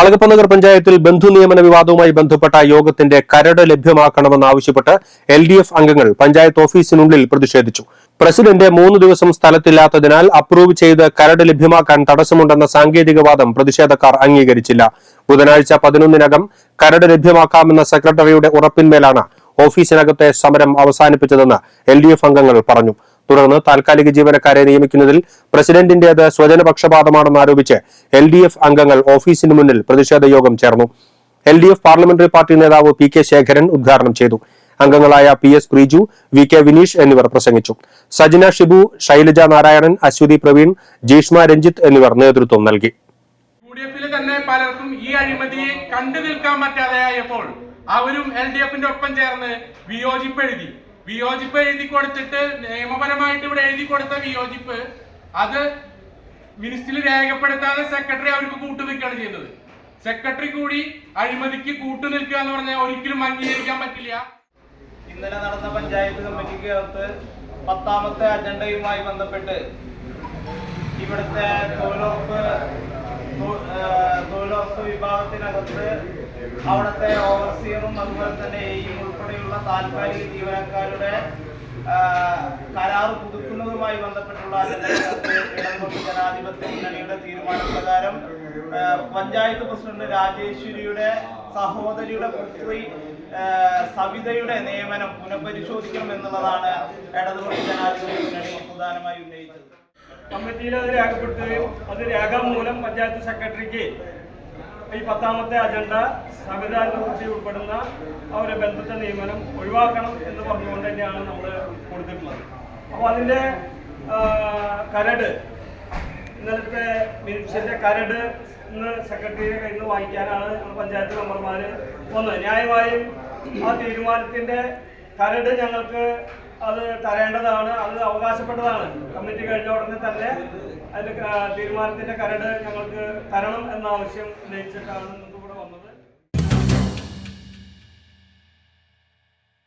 അളകപ്പനഗർ പഞ്ചായത്തിൽ ബന്ധു നിയമന വിവാദവുമായി ബന്ധപ്പെട്ട യോഗത്തിന്റെ കരട് ലഭ്യമാക്കണമെന്നാവശ്യപ്പെട്ട് എൽ ഡി എഫ് അംഗങ്ങൾ പഞ്ചായത്ത് ഓഫീസിനുള്ളിൽ പ്രതിഷേധിച്ചു. പ്രസിഡന്റ് മൂന്ന് ദിവസം സ്ഥലത്തില്ലാത്തതിനാൽ അപ്രൂവ് ചെയ്ത് കരട് ലഭ്യമാക്കാൻ തടസ്സമുണ്ടെന്ന സാങ്കേതികവാദം പ്രതിഷേധക്കാർ അംഗീകരിച്ചില്ല. ബുധനാഴ്ച പതിനൊന്നിനകം കരട് ലഭ്യമാക്കാമെന്ന സെക്രട്ടറിയുടെ ഉറപ്പിന്മേലാണ് ഓഫീസിനകത്തെ സമരം അവസാനിപ്പിച്ചതെന്ന് എൽ അംഗങ്ങൾ പറഞ്ഞു. തുടർന്ന് താൽക്കാലിക ജീവനക്കാരെ നിയമിക്കുന്നതിൽ പ്രസിഡന്റിന്റേത് സ്വജനപക്ഷപാതമാണെന്ന് ആരോപിച്ച് എൽ ഡി എഫ് അംഗങ്ങൾ ഓഫീസിന് മുന്നിൽ പ്രതിഷേധ യോഗം ചേർന്നു. L D F parliamentary party നേതാവ് പി കെ ശേഖരൻ ഉദ്ഘാടനം ചെയ്തു. അംഗങ്ങളായ P S Preeju V K Vineesh എന്നിവർ പ്രസംഗിച്ചു. സജിന ഷിബു ശൈലജ നാരായണൻ അശ്വതി പ്രവീൺ ജീഷ്മ രഞ്ജിത്ത് എന്നിവർ നേതൃത്വം നൽകി. തന്നെ പലർക്കും ഈ അഴിമതിയെ കണ്ടു നിൽക്കാൻ പറ്റാതെയായപ്പോൾ അവരും എൽ ഡി എഫിന്റെ ഒപ്പം ചേർന്ന് വിയോജിപ്പ് എഴുതി വിയോജിപ്പ് എഴുതി കൊടുത്തിട്ട് നിയമപരമായിട്ട് ഇവിടെ എഴുതി കൊടുത്ത വിയോജിപ്പ് അത് മിനിസ്റ്ററിൽ രേഖപ്പെടുത്താതെ സെക്രട്ടറി അവർക്ക് കൂട്ടു നിൽക്കുകയാണ് ചെയ്യുന്നത്. സെക്രട്ടറി കൂടി അഴിമതിക്ക് കൂട്ടു നിൽക്കുക എന്ന് പറഞ്ഞാൽ ഒരിക്കലും അംഗീകരിക്കാൻ പറ്റില്ല. ഇന്നലെ നടന്ന പഞ്ചായത്ത് കമ്മിറ്റിക്ക് അകത്ത് പത്താമത്തെ അജണ്ടയുമായി ബന്ധപ്പെട്ട് ഇവിടുത്തെ തൊഴിലുറപ്പ് തൊഴിലുറപ്പ് വിഭാഗത്തിനകത്ത് അവിടുത്തെ ഓവർസിയറും അതുപോലെ തന്നെ ഈ ഉൾപ്പെടെയുള്ള താൽക്കാലിക ജീവനക്കാരുടെ കരാർ പുതുക്കുന്നതുമായി ബന്ധപ്പെട്ടുള്ള ഇടതുപക്ഷ ജനാധിപത്യ മുന്നണിയുടെ തീരുമാനപ്രകാരം പഞ്ചായത്ത് പ്രസിഡന്റ് രാജേശ്വരിയുടെ സഹോദരിയുടെ പുത്രി സവിതയുടെ നിയമനം പുനഃപരിശോധിക്കണം എന്നുള്ളതാണ് ഇടതുപക്ഷ ജനാധിപത്യ മുന്നണി പ്രധാനമായി ഉന്നയിച്ചത്. കമ്മിറ്റിയിൽ അത് രേഖപ്പെടുത്തുകയും അത് രേഖാമൂലം പഞ്ചായത്ത് സെക്രട്ടറിക്ക് ഈ പത്താമത്തെ അജണ്ട സംവിധാന കുട്ടി ഉൾപ്പെടുന്ന അവരെ ബന്ധത്തെ നിയമനം ഒഴിവാക്കണം എന്ന് പറഞ്ഞുകൊണ്ട് തന്നെയാണ് നമ്മൾ കൊടുത്തിട്ടുള്ളത്. അപ്പോൾ അതിന്റെ കരട് ഇന്നലത്തെ മിനിറ്റ്സിന്റെ കരട് ഇന്ന് സെക്രട്ടറിയെ കയ്യിൽ നിന്ന് വാങ്ങിക്കാനാണ് പഞ്ചായത്ത് മെമ്പർമാർ ഒന്ന് ന്യായമായും ആ തീരുമാനത്തിന്റെ കരട് ഞങ്ങൾക്ക് അത് തരേണ്ടതാണ് അത് അവകാശപ്പെട്ടതാണ്. കമ്മിറ്റി കഴിഞ്ഞ ഉടനെ തന്നെ അതിന്റെ തീരുമാനത്തിന്റെ കരട് ഞങ്ങൾക്ക് തരണം എന്ന ആവശ്യം ഉന്നയിച്ചിട്ടാണ്